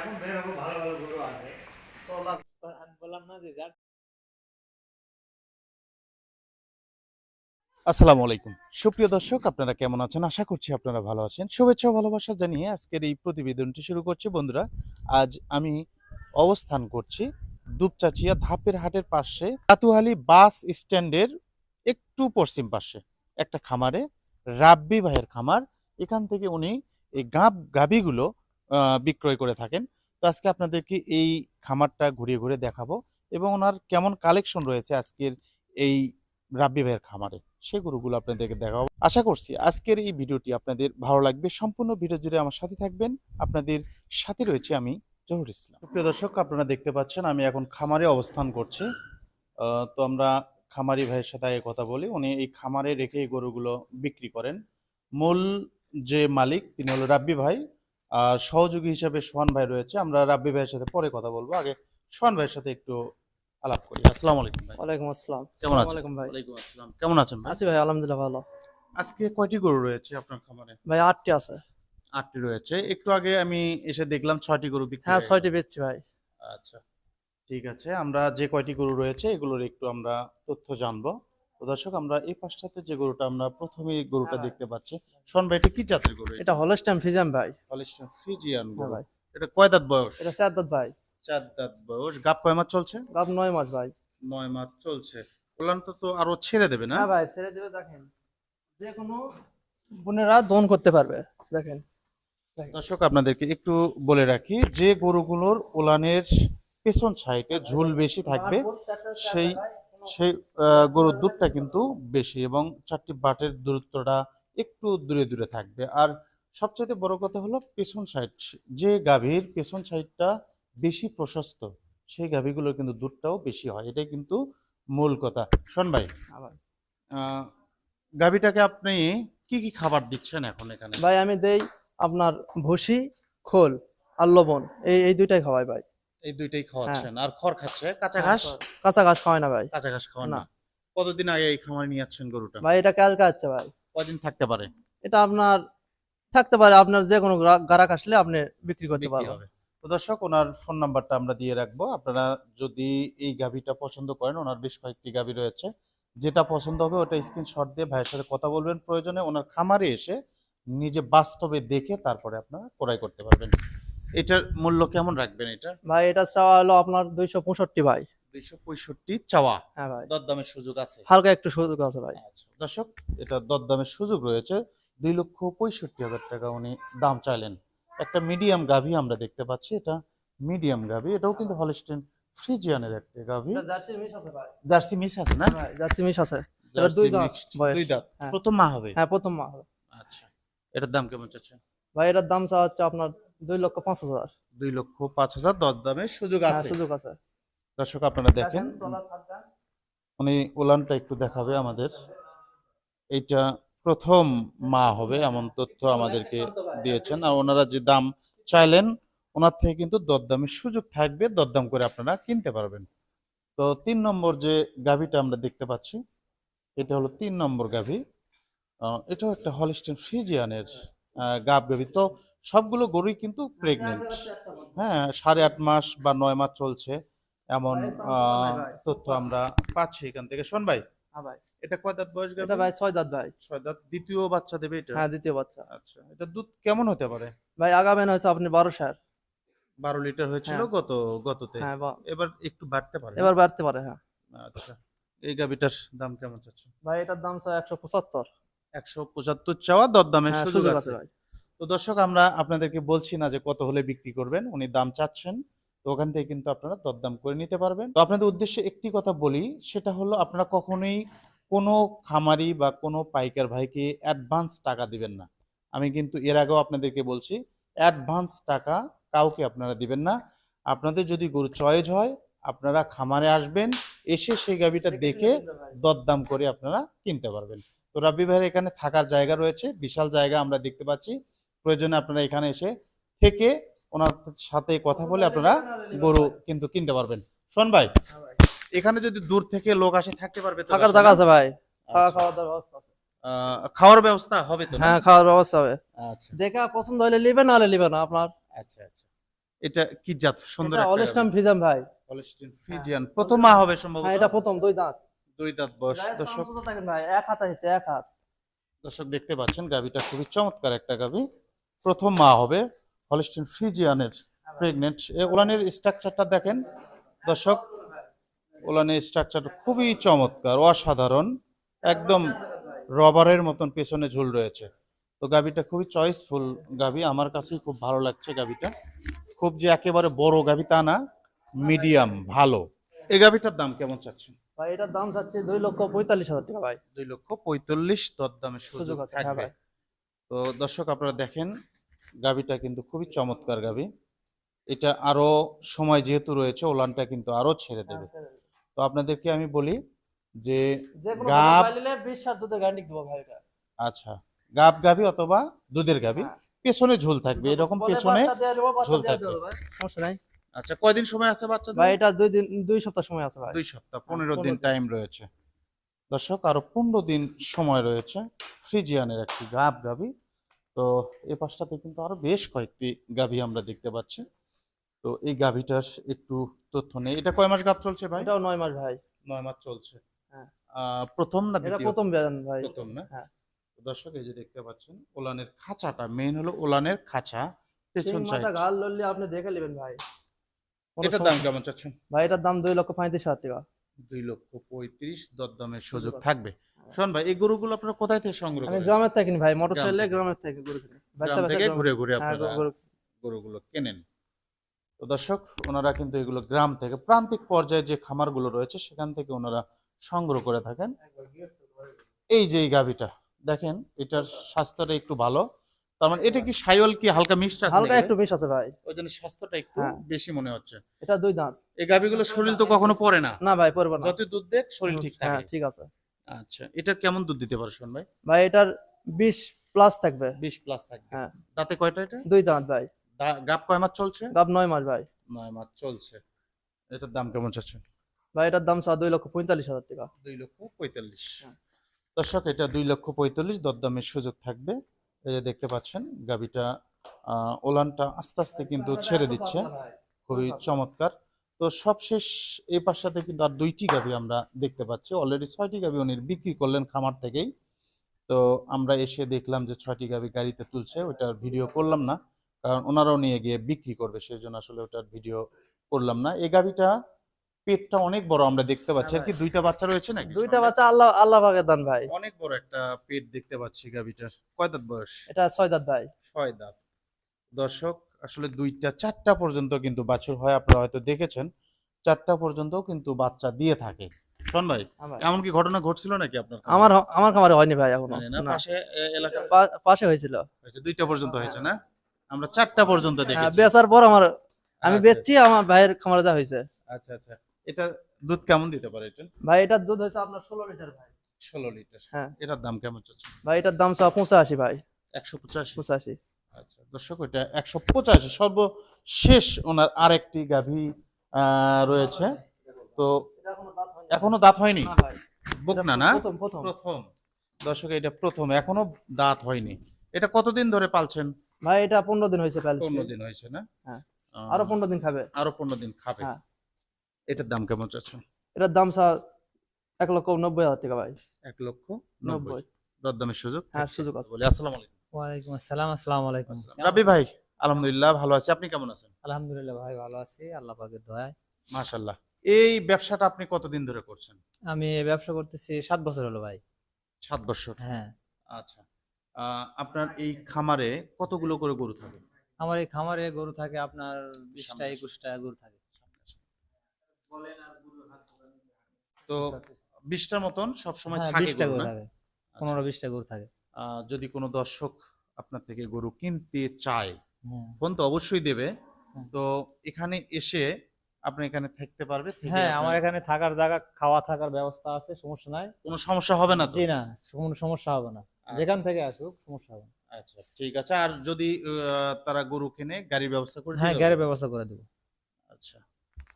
এখন বের হব ভালো ভালো গরু আছে। আমি বললাম না যে যার আসসালামু আলাইকুম। সুপ্রিয় দর্শক আপনারা কেমন আছেন? আশা করছি আপনারা ভালো আছেন। শুভেচ্ছা ভালোবাসা জানিয়ে আজকের এই প্রতিবেদনটি শুরু করছি। বন্ধুরা আজ আমি অবস্থান করছি দুপচাচিয়া ধাপের হাটের পাশে কাতুহালি বাস স্ট্যান্ডের একটু পশ্চিম পাশে একটা খামারে রাব্বি ভাইয়ের খামার। এখান থেকে উনি এই গাব গাবিগুলো বিক্রয় করে থাকেন। তো আজকে আপনাদেরকে এই খামারটা ঘুরিয়ে ঘুরে দেখাবো এবং ওনার কেমন কালেকশন রয়েছে আজকের এই রাব্বি ভাইয়ের খামারে সেই গরুগুলো আপনাদেরকে দেখাবো। আশা করছি আজকের এই ভিডিওটি আপনাদের ভালো লাগবে। সম্পূর্ণ ভিডিও জুড়ে আমার সাথে থাকবেন। আপনাদের সাথে রয়েছে আমি জহুর ইসলাম। প্রিয় দর্শক, আপনারা দেখতে পাচ্ছেন আমি এখন খামারে অবস্থান করছি। তো আমরা খামারি ভাইয়ের সাথে আগে কথা বলি। উনি এই খামারে রেখে এই গরুগুলো বিক্রি করেন। মূল যে মালিক, তিনি হলো রাব্বি ভাই। আর সহযোগী হিসাবে সোহান ভাই রয়েছে। আমরা রাব্বি ভাইয়ের সাথে পরে কথা বলব। আগে সোহান ভাইয়ের সাথে একটু আলাপ করি। আসসালামু আলাইকুম ভাই। ওয়ালাইকুম আসসালাম। কেমন আছেন? ওয়ালাইকুম ভাই। ওয়ালাইকুম আসসালাম। কেমন আছেন ভাই? আছি ভাই আলহামদুলিল্লাহ ভালো। আজকে কয়টি গরু রয়েছে আপনার খামারে? ভাই আটটি আছে। আটটি রয়েছে। একটু আগে আমি এসে দেখলাম ছয়টি গরু বিক্রি হ্যাঁ ছয়টি। বেচছি ভাই। আচ্ছা ঠিক আছে। আমরা যে কয়টি গরু রয়েছে এগুলোর একটু আমরা তথ্য জানব। তো দর্শক আমরা এই পাশটাতে যে গরুটা আমরা প্রথমে গরুটা হ্যাঁ। দেখতে পাচ্ছি। শোন ভাই এটা কি জাতের গরু এটা? হলস্টাইন ফিজাম ভাই। হলিস্টাইন ফ্রিজিয়ান হ্যাঁ গরু। ভাই। এটা কয় দাঁত বয়স? এটা চার দাঁত ভাই। চার দাঁত বয়স। গাপ কয় মাস চলছে? গাব নয় মাস ভাই। নয় মাস চলছে। তো তো আরও ছেড়ে দেবে না? হ্যাঁ ভাই ছেড়ে দেবে দেখেন। যে কোনো বোনেরা দন করতে পারবে দেখেন। দর্শক আপনাদেরকে একটু বলে রাখি যে গরুগুলোর ওলানের পেছন সাইডে ঝুল বেশি থাকবে সেই সেই গরুর দুধটা কিন্তু বেশি এবং চারটি বাটের দূরত্বটা একটু দূরে দূরে থাকবে। আর সবচেয়ে বড় কথা হলো পেছন সাইড যে গাভীর পেছন সাইডটা বেশি প্রশস্ত সেই গাভীগুলোর কিন্তু দুধটাও বেশি হয়। এটাই কিন্তু মূল কথা। শোন ভাই গাভীটাকে আপনি কি কি খাবার দিচ্ছেন এখন এখানে? ভাই আমি দেই আপনার ভুসি খোল আর লবণ। এই এই দুইটাই খাওয়াই ভাই। এই দুইটাই খাওয়াচ্ছেন। আর খড় খাচ্ছে? কাঁচা ঘাস? কাঁচা ঘাস খাওয়াই না ভাই। কাঁচা ঘাস খাওয়ান না। কতদিন আগে এই খামারে নিয়ে যাচ্ছেন গরুটা? ভাই এটা কালকে আছে ভাই। কদিন থাকতে পারে? এটা আপনার থাকতে পারে আপনার যে কোনো গ্রা- গ্রাহক আসলে আপনি বিক্রি করতে পারবেন। হবে। তো দর্শক ওনার ফোন নাম্বারটা আমরা দিয়ে রাখব। আপনারা যদি এই গাভিটা পছন্দ করেন ওনার বেশ কয়েকটি গাভি রয়েছে। যেটা পছন্দ হবে ওটা স্ক্রিনশট দিয়ে ভাইয়ের সাথে কথা বলবেন। প্রয়োজনে ওনার খামারে এসে নিজে বাস্তবে দেখে তারপরে আপনারা ক্রয় করতে পারবেন। এটার মূল্য কেমন রাখবেন এটা? ভাই এটা চাওয়া হলো আপনার দুইশো পঁয়ষট্টি ভাই। দুইশো পঁয়ষট্টি চাওয়া। হ্যাঁ ভাই। দরদামের সুযোগ আছে। হালকা একটু সুযোগ আছে ভাই। আচ্ছা, দর্শক এটা দরদামের সুযোগ রয়েছে। দুই লক্ষ পঁয়ষট্টি হাজার টাকা উনি দাম চাইলেন। একটা মিডিয়াম গাভি আমরা দেখতে পাচ্ছি এটা মিডিয়াম গাভি। এটাও কিন্তু হলস্টেন ফ্রিজিয়ানের একটা গাভি। জার্সি মিস আছে না? ভাই জার্সি মিস আছে। দুই দাঁত। হ্যাঁ। প্রথম মা হবে? হ্যাঁ প্রথম মা হবে। আচ্ছা এটার দাম কেমন চাচ্ছেন? ভাই এটার দাম চাওয়া হচ্ছে আপনার দুই লক্ষ পাঁচ হাজার। দুই লক্ষ পাঁচ হাজার দরদামের সুযোগ হ্যাঁ আছে। সুযোগ আছে। দর্শক আপনারা দেখেন। উনি উলানটা একটু দেখাবে আমাদের। এইটা প্রথম মা হবে এমন তথ্য আমাদেরকে দিয়েছেন। আর ওনারা যে দাম চাইলেন ওনার থেকে কিন্তু দরদামের সুযোগ থাকবে দরদাম করে আপনারা কিনতে পারবেন। তো তিন নম্বর যে গাভীটা আমরা দেখতে পাচ্ছি এটা হলো তিন নম্বর গাভী। এটাও একটা হলিস্টিন ফ্রিজিয়ানের গাব গাভী। তো সবগুলো গরুই কিন্তু প্রেগনেন্ট হ্যাঁ সাড়ে আট মাস বা নয় মাস চলছে। এমন তথ্য আমরা পাচ্ছি এখান থেকে। শোন ভাই হ্যাঁ এটা কয় দাঁত বয়স এটা ভাই ছয় দাঁত ভাই। ছয় দাঁত দ্বিতীয় বাচ্চা দেবে এটা? হ্যাঁ দ্বিতীয় বাচ্চা। আচ্ছা এটা দুধ কেমন হতে পারে? ভাই হয়েছে আপনি বারো সার। বারো লিটার হয়েছিল হ্যাঁ। গত গততে। হ্যাঁ এবার একটু বাড়তে পারে এবার বাড়তে পারে হ্যাঁ। আচ্ছা এই দাম কেমন চাচ্ছে? ভাই এটার দাম একশো পঁচাত্তর। একশো পঁচাত্তর চাওয়া দরদামের সুযোগ আছে ভাই। তো দর্শক আমরা আপনাদেরকে বলছি না যে কত হলে বিক্রি করবেন উনি দাম চাচ্ছেন। তো ওখান থেকে কিন্তু আপনারা দরদাম করে নিতে পারবেন। তো আপনাদের উদ্দেশ্যে একটি কথা বলি সেটা হলো আপনারা কখনোই কোনো খামারি বা কোনো পাইকার ভাইকে অ্যাডভান্স টাকা দিবেন না। আমি কিন্তু এর আগেও আপনাদেরকে বলছি অ্যাডভান্স টাকা কাউকে আপনারা দিবেন না। আপনাদের যদি গরু চয়েজ হয় আপনারা খামারে আসবেন এসে সেই গাভিটা দেখে দরদাম করে আপনারা কিনতে পারবেন। তো রাব্বি ভাইয়ের এখানে থাকার জায়গা রয়েছে বিশাল জায়গা আমরা দেখতে পাচ্ছি। প্রয়োজনে আপনারা এখানে এসে থেকে ওনার সাথে কথা বলে আপনারা গরু কিন্তু কিনতে পারবেন। শোন ভাই এখানে যদি দূর থেকে লোক আসে থাকতে পারবে থাকার জায়গা আছে ভাই। খাওয়া আচ্ছা। দাওয়ার ব্যবস্থা খাওয়ার ব্যবস্থা হবে তো হ্যাঁ খাওয়ার ব্যবস্থা হবে। আচ্ছা। দেখা পছন্দ হলে নিবে না হলে নিবে না আপনার। আচ্ছা আচ্ছা। এটা কি জাত? সুন্দর এটা অলিস্টাম ফিজাম ভাই। হলস্টিন ফ্রিজিয়ান প্রথম মা হবে সম্ভবত? হ্যাঁ এটা প্রথম দুই দাঁত। দুই দাঁত বয়স। দর্শক ভাই? এক হাত এক হাত। দর্শক দেখতে পাচ্ছেন গাভীটা খুবই চমৎকার একটা গাভী। প্রথম মা হবে হলস্টিন ফ্রিজিয়ানের প্রেগনেন্ট ওলানের স্ট্রাকচারটা দেখেন। দর্শক ওলানের স্ট্রাকচার খুবই চমৎকার অসাধারণ একদম রবারের মতন পেছনে ঝুল রয়েছে। তো গাভীটা খুবই চয়েসফুল গাভী আমার কাছেই খুব ভালো লাগছে গাভীটা। খুব যে একেবারে বড় গাভী তা না মিডিয়াম ভালো। এই গাভীটার দাম কেমন চাচ্ছেন? ভাই এটার দাম চাচ্ছে দুই লক্ষ পঁয়তাল্লিশ হাজার টাকা ভাই। দুই লক্ষ পঁয়তাল্লিশ সুযোগ আছে, হ্যাঁ। তো দর্শক আপনারা দেখেন গাভীটা কিন্তু খুবই চমৎকার গাভী। এটা আরও সময় যেহেতু রয়েছে ওলানটা কিন্তু আরও ছেড়ে দেবে। তো আপনাদেরকে আমি বলি যে গাব গাব আচ্ছা গাব গাভী অথবা দুধের গাভী হ্যাঁ। পেছনে ঝুল থাকবে এরকম পেছনে ঝোল থাকবে। আচ্ছা কয়দিন সময় আছে বাচ্চা ভাই এটা দুই দিন দুই সপ্তাহ সময় আছে ভাই। দুই সপ্তাহ পনেরো দিন দিন। টাইম রয়েছে। দর্শক আরও পনেরো দিন সময় রয়েছে ফ্রিজিয়ানের একটি গাব গাভী। তো এই পাশটাতে কিন্তু আরও বেশ কয়েকটি গাভী আমরা দেখতে পাচ্ছি। তো এই গাভীটার একটু তথ্য নেই। এটা কয় মাস গাব চলছে ভাই? এটাও নয় মাস ভাই। নয় মাস চলছে। হ্যাঁ। প্রথম না এটা প্রথম ভাই। প্রথম না? হ্যাঁ। দর্শক এই যে দেখতে পাচ্ছেন ওলানের খাঁচাটা মেইন হলো ওলানের খাঁচা পেছন সাইড গাল লড়লে আপনি দেখে নেবেন ভাই। এটার দাম কেমন চাচ্ছেন? ভাই এটার দাম দুই লক্ষ পঁয়ত্রিশ হাজার টাকা। দুই লক্ষ পঁয়ত্রিশ দরদামের সুযোগ থাকবে। শোন ভাই এই গরুগুলো আপনারা কোথায় থেকে সংগ্রহ করেন? গ্রামের থেকে কিনি ভাই মোটর গ্রাম সাইকেলে থেকে। গরু কিনি। বাচ্চা ঘুরে ঘুরে হ্যাঁ, আপনারা গরুগুলো কেনেন। তো দর্শক ওনারা কিন্তু এগুলো গ্রাম থেকে প্রান্তিক পর্যায়ে যে খামারগুলো রয়েছে সেখান থেকে ওনারা সংগ্রহ করে থাকেন। এই যে এই গাভীটা দেখেন এটার স্বাস্থ্যটা একটু ভালো। তার মানে এটা কি সাইওয়াল কি হালকা মিক্সড আছে হালকা একটু আছে ভাই। ওই জন্য স্বাস্থ্যটা একটু হ্যাঁ। বেশি মনে হচ্ছে। এটা দুই দাঁত। এই গাভীগুলো শরীর তো কখনো পড়ে না। না ভাই পড়বে না। যত দুধ দেখ শরীর ঠিক হ্যাঁ থাকে ঠিক আছে। আচ্ছা এটার কেমন দুধ দিতে পারে শোন ভাই? ভাই এটার বিশ প্লাস থাকবে। বিশ প্লাস থাকবে। হ্যাঁ। দাঁতে কয়টা এটা? দুই দাঁত ভাই। গাব কয় মাস চলছে? গাব নয় মাস ভাই। নয় মাস চলছে। এটার দাম কেমন চাচ্ছে ভাই এটার দাম চা দুই লক্ষ পঁয়তাল্লিশ হাজার টাকা। দুই লক্ষ পঁয়তাল্লিশ। হ্যাঁ। দর্শক এটা দুই লক্ষ পঁয়তাল্লিশ দরদামের সুযোগ থাকবে। এই যে দেখতে পাচ্ছেন গাবিটা ওলানটা আস্তে আস্তে কিন্তু ছেড়ে দিচ্ছে। খুবই চমৎকার। তো সবশেষ এই পাশাতে কিন্তু আর দুইটি গাবি আমরা দেখতে পাচ্ছি। অলরেডি ছয়টি গাবি উনি বিক্রি করলেন খামার থেকেই। তো আমরা এসে দেখলাম যে ছয়টি গাবি গাড়িতে তুলছে ওটার ভিডিও করলাম না কারণ ওনারাও নিয়ে গিয়ে বিক্রি করবে সেই জন্য আসলে ওটার ভিডিও করলাম না। এই গাবিটা পেটটা অনেক বড় আমরা দেখতে পাচ্ছি। আর কি দুইটা বাচ্চা রয়েছে নাকি? দুইটা বাচ্চা আল্লাহ আল্লাহ ভাগের দান ভাই। অনেক বড় একটা পেট দেখতে পাচ্ছি গাবিটার কয় দাঁত বয়স? এটা ছয় দাঁত ভাই। ছয় দাঁত। দর্শক আসলে দুইটা চারটা পর্যন্ত কিন্তু বাছুর হয় আপনারা হয়তো দেখেছেন। চারটা পর্যন্ত কিন্তু বাচ্চা দিয়ে থাকে। শোন ভাই এমন কি ঘটনা ঘটছিল নাকি আপনার আমার আমার খামারে হয়নি ভাই এখনও। পাশে এ, এলাকার পাশে হয়েছিল। হয়েছে দুইটা পর্যন্ত হয়েছে না? আমরা চারটা পর্যন্ত হ্যাঁ, দেখেছি। বেচার পর আমার আমি আচ্ছা, বেচছি আমার ভাইয়ের খামারে যা হয়েছে। আচ্ছা আচ্ছা। এটা দুধ কেমন দিতে পারে এটা? ভাই এটার দুধ হয়েছে আপনার ষোলো লিটার ভাই। ষোলো লিটার। হ্যাঁ। এটার দাম কেমন চাচ্ছে ভাই এটার দাম চা পঁচাশি ভাই। একশো পঁচাশি। পঁচাশি। আচ্ছা দর্শক ওইটা একশো পঁচাশি সর্বশেষ ওনার আরেকটি গাভী রয়েছে। তো এখনও দাঁত হয়নি? না বুক না না? প্রথম দর্শক এটা প্রথম এখনও দাঁত হয়নি। এটা কতদিন ধরে পালছেন? ভাই এটা পনেরো দিন হয়েছে পনেরো দিন হয়েছে না? হ্যাঁ। আরও পনেরো দিন খাবে। আরও পনেরো দিন খাবে। হ্যাঁ। এটার দাম কেমন চাচ্ছেন? এটার দাম চা এক লক্ষ নব্বই হাজার টাকা ভাই। এক লক্ষ নব্বই। নব্বই। দরদামের সুযোগ? হ্যাঁ, সুযোগ আছে। বলি আসসালামু আলাইকুম। ওয়ালাইকুম আসসালাম আসসালামু আলাইকুম। রাবি ভাই আলহামদুলিল্লাহ ভালো আছি। আপনি কেমন আছেন? আলহামদুলিল্লাহ ভাই ভালো আছি। আল্লাহ পাকের দয়ায়। মাশাল্লাহ এই ব্যবসাটা আপনি কতদিন ধরে করছেন? আমি এই ব্যবসা করতেছি সাত বছর হলো ভাই। সাত বছর? হ্যাঁ। আচ্ছা। আপনার এই খামারে কতগুলো করে গরু থাকে? আমার এই খামারে গরু থাকে আপনার বিশটা একুশটা গরু থাকে। তো বিশটার মতন সবসময় হ্যাঁ থাকে বিশটা গরু থাকে। পনেরো বিশটা গরু থাকে। যদি কোনো দর্শক আপনার থেকে গরু কিনতে চায়। ফোন তো অবশ্যই দেবে। তো এখানে এসে আপনি এখানে থাকতে পারবে হ্যাঁ আমার এখানে থাকার জায়গা খাওয়া থাকার ব্যবস্থা আছে সমস্যা নাই। কোনো সমস্যা হবে না জি না কোনো সমস্যা হবে না। আচ্ছা। যেখান থেকে আসুক সমস্যা হবে না। আচ্ছা ঠিক আছে। আর যদি তারা গরু কিনে গাড়ির ব্যবস্থা করে হ্যাঁ গাড়ির ব্যবস্থা করে দেবো। আচ্ছা।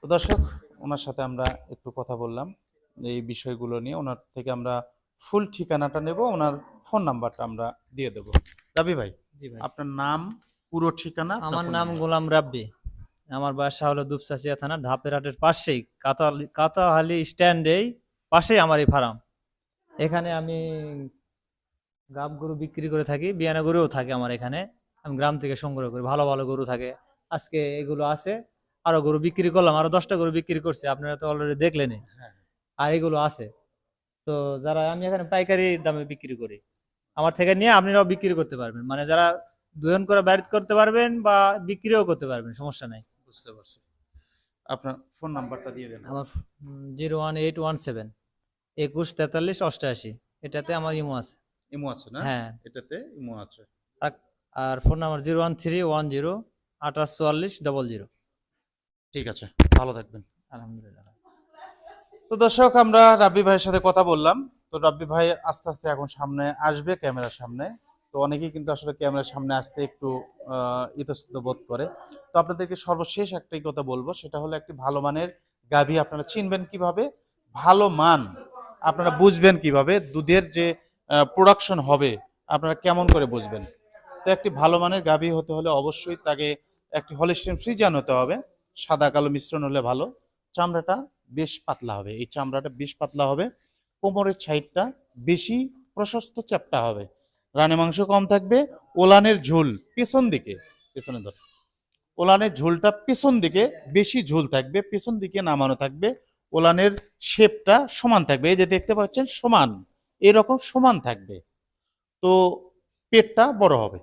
তো দর্শক ওনার সাথে আমরা একটু কথা বললাম। এই বিষয়গুলো নিয়ে ওনার থেকে আমরা ফুল ঠিকানাটা নেব ওনার ফোন নাম্বারটা আমরা দিয়ে দেব। রাবি ভাই জি ভাই। আপনার নাম পুরো ঠিকানা আমার নাম। গোলাম রাব্বি। আমার বাসা হলো দুপচাচিয়া থানা ধাপের হাটের পাশেই কাতাহালি স্ট্যান্ডেই পাশেই আমার এই ফার্ম। এখানে আমি গাব গরু বিক্রি করে থাকি বিয়ানা গরুও থাকে আমার এখানে। আমি গ্রাম থেকে সংগ্রহ করি ভালো ভালো গরু থাকে। আজকে এগুলো আছে আরও গরু বিক্রি করলাম আরও দশটা গরু বিক্রি করছে আপনারা তো অলরেডি দেখলেনই। হ্যাঁ। আর এগুলো আছে। তো যারা আমি এখানে পাইকারি দামে বিক্রি করি আমার থেকে নিয়ে আপনারাও বিক্রি করতে পারবেন। মানে যারা দুজন করে বাড়িতে করতে পারবেন বা বিক্রিও করতে পারবেন সমস্যা নাই। বুঝতে পারছি। আপনার ফোন নাম্বারটা দিয়ে দেন। আমার zero one eight one seven একুশ তেতাল্লিশ অষ্টআশি এটাতে আমার ইমো আছে। ইমো আছে না? হ্যাঁ। এটাতে ইমো আছে। আর phone number zero one three one zero আঠাশ চুয়াল্লিশ ডবল জিরো। ঠিক আছে ভালো থাকবেন। আলহামদুলিল্লাহ। তো দর্শক, আমরা রাব্বি ভাইয়ের সাথে কথা বললাম। তো রাব্বি ভাই আস্তে আস্তে এখন সামনে আসবে, ক্যামেরার সামনে। তো অনেকেই কিন্তু আসলে ক্যামেরার সামনে আসতে একটু ইতস্তত বোধ করে। তো আপনাদেরকে সর্বশেষ একটাই কথা বলব, সেটা হলো একটি ভালো মানের গাভী আপনারা চিনবেন কীভাবে? ভালো মান আপনারা বুঝবেন কীভাবে? দুধের যে প্রোডাকশন হবে, আপনারা কেমন করে বুঝবেন? তো একটি ভালো মানের গাভী হতে হলে অবশ্যই তাকে একটি হলিস্টিন ফ্রিজান হতে হবে। সাদা কালো মিশ্রণ হলে ভালো। চামড়াটা বেশ পাতলা হবে। এই চামড়াটা বেশ পাতলা হবে। কোমরের সাইডটা বেশি প্রশস্ত চ্যাপটা হবে। রানে মাংস কম থাকবে। ওলানের ঝোল পেছন দিকে, পেছনে ধর। ওলানের ঝোলটা পেছন দিকে বেশি ঝোল থাকবে, পেছন দিকে নামানো থাকবে। ওলানের শেপটা সমান থাকবে। এই যে দেখতে পাচ্ছেন, সমান। এরকম সমান থাকবে। তো পেটটা বড় হবে।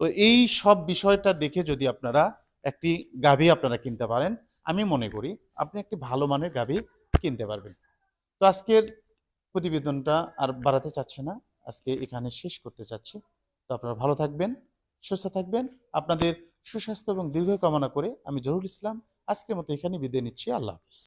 তো এই সব বিষয়টা দেখে যদি আপনারা একটি গাভী আপনারা কিনতে পারেন আমি মনে করি আপনি একটি ভালো মানের গাভী কিনতে পারবেন। তো আজকের প্রতিবেদনটা আর বাড়াতে চাচ্ছে না, আজকে এখানে শেষ করতে চাচ্ছি। তো আপনারা ভালো থাকবেন, সুস্থ থাকবেন। আপনাদের সুস্বাস্থ্য এবং দীর্ঘ কামনা করে আমি জহুরুল ইসলাম, আজকের মতো এখানে বিদায় নিচ্ছি। আল্লাহ হাফিজ।